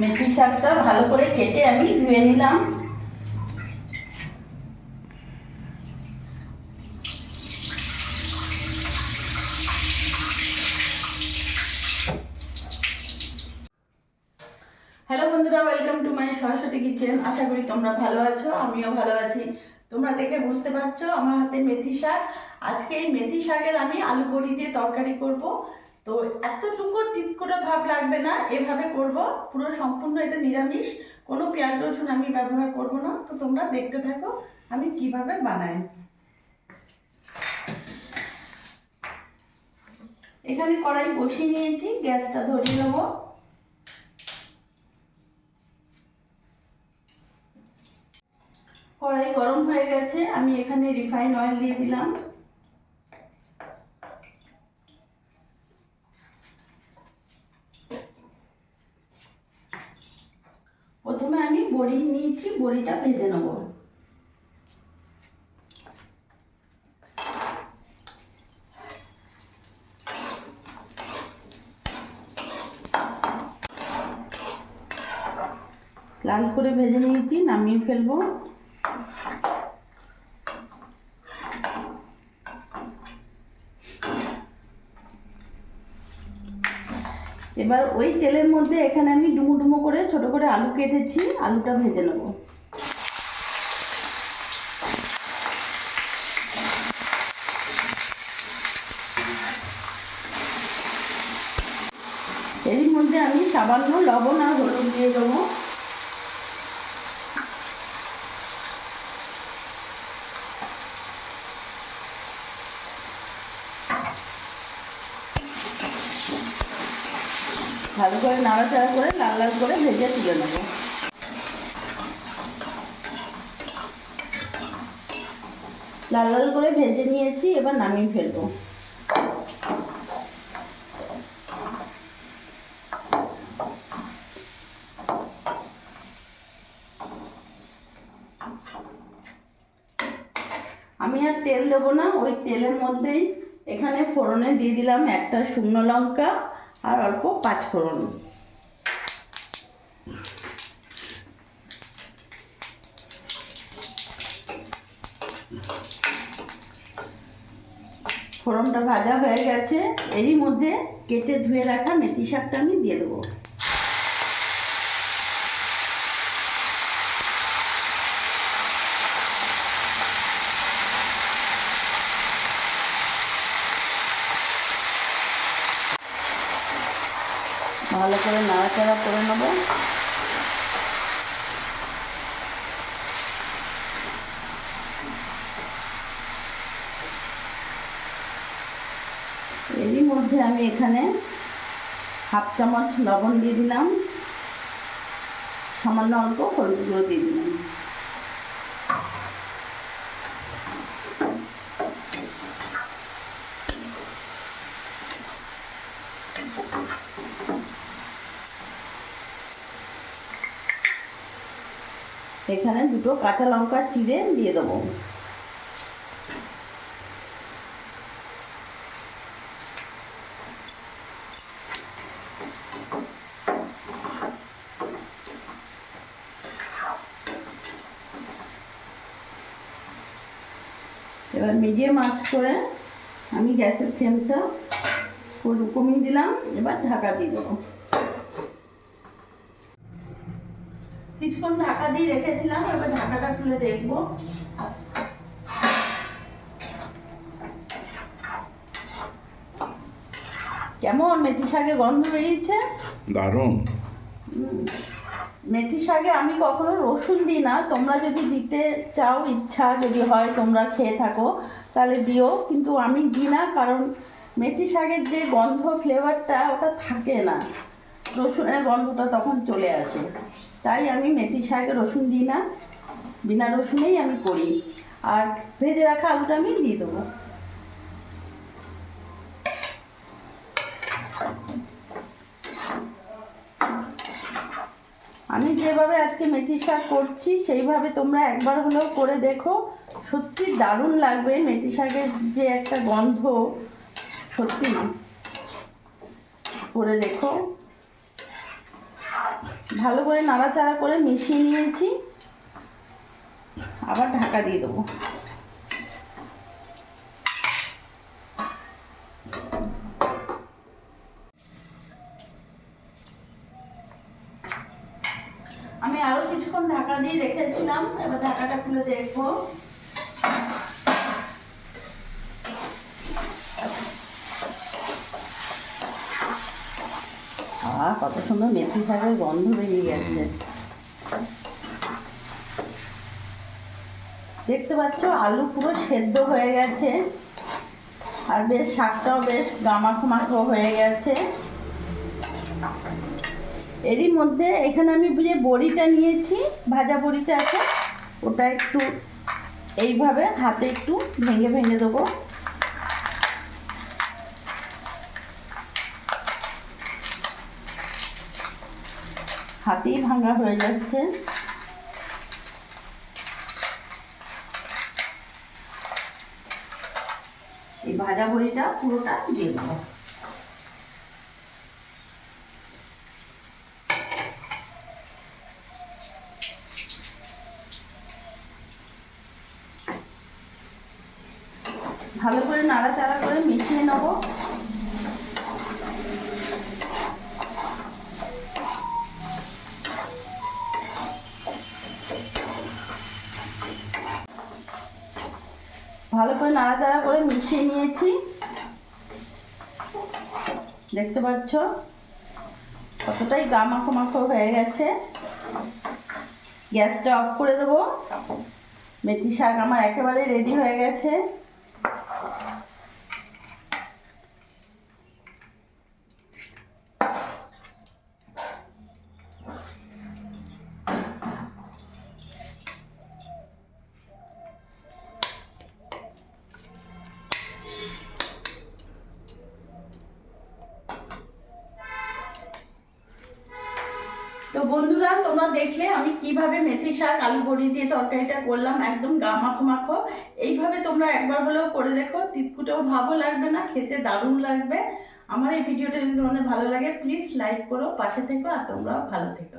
মেথি শাকটা ভালো করে কেটে আমি ধুয়ে নিলাম। হ্যালো বন্ধুরা welcome to my Saraswati kitchen আশা করি তোমরা ভালো আছো, আমিও ভালো আছি। তোমরা দেখে বুঝতে পারছ আমার হাতে মেথি শাক। আজকে এই মেথি শাকের আমি আলু বড়ি দিয়ে তরকারি করব। তো এতটুকু তিতকোটা ভাব লাগবে না, এভাবে করব। পুরো সম্পূর্ণ এটা নিরামিষ, কোনো পেঁয়াজ রসুন আমি ব্যবহার করব না। তো তোমরা দেখতে থাকো, আমি কীভাবে বানাই। এখানে কড়াই বসিয়ে নিয়েছি, গ্যাসটা ধরিয়ে নেব। কড়াই গরম হয়ে গেছে, আমি এখানে রিফাইন অয়েল দিয়ে দিলাম প্রথমে আমি বড়ি নিয়েছি বড়িটা ভেজে নেব। লাল করে ভেজে নিয়েছি নামিয়ে ফেলব। এবার ওই তেলের মধ্যে এখানে আমি ডুমো ডুমো করে ছোট করে আলু কেটেছি, আলুটা ভেজে নেব। এরই মধ্যে আমি সামান্য লবণ আর হলুদ দিয়ে দেবো। ভালো করে নাড়াচাড়া করে লাল লাল করে ভেজে তুলে নেব। লাল লাল করে ভেজে নিয়েছি, এবার নামিয়ে ফেলব। আমি আর তেল দেবো না, ওই তেলের মধ্যেই এখানে ফোড়নে দিয়ে দিলাম একটা শুকনো লঙ্কা আর অল্প পাঁচ ফোড়ন। ফোড়নটা ভাজা হয়ে গেছে। এরই মধ্যে কেটে ধুয়ে রাখা মেথি শাকটা আমি দিয়ে দেবো। ভালো করে নাড়াচাড়া করে নেব। এরই মধ্যে আমি এখানে হাফ চামচ লবণ দিয়ে দিলাম। সামান্য অল্প হলুদ গুঁড়ো দিয়ে দিলাম। এখানে দুটো কাঁচা লঙ্কা চিড়ে দিয়ে দেবো। এবার মিডিয়াম আঁচ করে আমি গ্যাসের ফ্লেমটা কমিয়ে দিলাম, এবার ঢাকা দিয়ে দেবো। কিছুক্ষণ ঢাকা দিয়ে রেখেছিলাম এবার ঢাকাটা খুলে দেখব। কেমন? মেথি শাকের গন্ধ বেরিয়েছে? দারুণ। মেথি শাকে আমি কখনো রসুন দিই না। তোমরা যদি দিতে চাও ইচ্ছা যদি হয় তোমরা খেয়ে থাকো তাহলে দিও। কিন্তু আমি দিই না কারণ মেথি শাকের যে গন্ধ ফ্লেভারটা ওটা থাকে না। রসুনের গন্ধটা তখন চলে আসে। তাই আমি মেথি শাকে, রসুন দিই না। বিনা রসুনেই আমি করি। আর ভেজে রাখা আলুটা আমি দিয়ে দেবো। আমি যেভাবে আজকে মেথি শাক করছি, সেইভাবে তোমরা একবার হলেও করে দেখো। সত্যি দারুণ লাগবে মেথি শাকের যে একটা গন্ধ। সত্যি। করে দেখো। ভালো করে নাড়াচাড়া করে মিশিয়ে নিয়েছি। আবার ঢাকা দিয়ে দেবো। আমি আরও কিছুক্ষণ ঢাকা দিয়ে রেখেছিলাম, এবার ঢাকাটা খুলে দেখব। আহ কত সুন্দর মেথি শাকের গন্ধ বেরিয়ে গেছে। দেখতে পাচ্ছ আলু পুরো সেদ্ধ হয়ে গেছে। আর বেশ শাকটাও বেশ গামাখো মাখো হয়ে গেছে। এরই মধ্যে এখানে আমি যে বড়িটা নিয়েছি ভাজা বড়িটা আছে ওটা একটু এইভাবে হাতে একটু ভেঙে ভেঙে দেবো। হাতেই ভাঙা হয়ে যাচ্ছে। এই ভাজা বড়িটা পুরোটা দিয়ে দেবো। ভালো করে নাড়াচাড়া করে মিশিয়ে নেব। ভালো করে নাড়াচাড়া করে মিশিয়ে নিয়েছি। দেখতে পাচ্ছ? কতটাই গা মাখো মাখো হয়ে গেছে। গ্যাসটা অফ করে দেবো। মেথি শাক আমার একেবারে রেডি হয়ে গেছে। তো বন্ধুরা, তোমরা দেখলে আমি কীভাবে মেথি শাক, আলু বড়ি দিয়ে তরকারিটা করলাম, একদম গা মাখো। মাখো এইভাবে তোমরা একবার হলেও করে দেখো, তিতকুটেও ভালো লাগবে না, খেতে দারুণ লাগবে। আমার এই ভিডিওটা যদি তোমাদের ভালো লাগে প্লিজ লাইক করো, পাশে থেকো, আর তোমরাও ভালো থেকো।